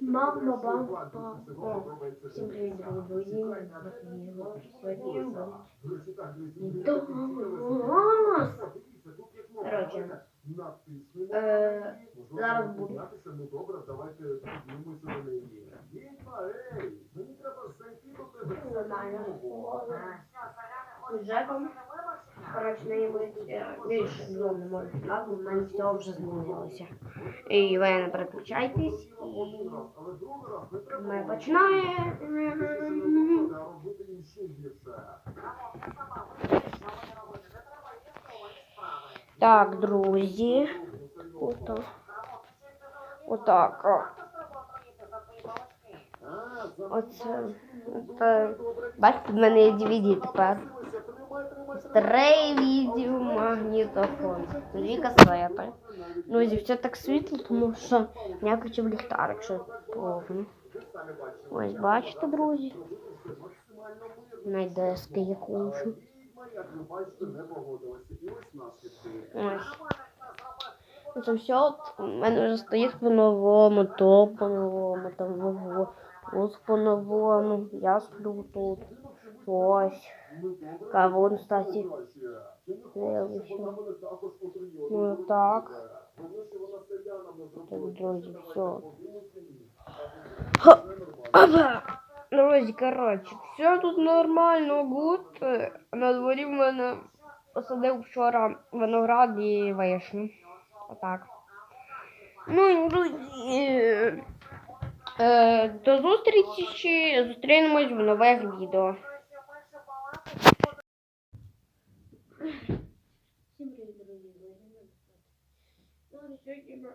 Мама, папа, о, всім привіт, друзі, сьогодні я! Короче, зараз буду. Нормально. З Джеком. Коротше, на йому більше двом не можу сказати, в мене все вже змінилося. І ви не переключайтесь, і ми починаємо. Так, друзі. Отак. Отак. Оце. Бачите, в мене є DVD тепер. Старий відео магнітофон. Дві касети. Друзі, все так світло, тому що я включив ліхтарик, що повно. Ось бачите, друзі. Найдески я кушу. Ось. Ну, Це все от у мене вже стоїть по-новому, то по-новому, там вову. По-новому. Я сплю тут. Ось. Кавун, кстати. Ну так. Так, друзі, все. Опа! Друзі, все тут нормально, гуд. На дворі в мене посадив вчора виноград і вишню. Отак. Ну і друзі. Е, до зустрічі. Зустрінемось в нових відео. Всім привіт, друзі. Ну, сьогодні ми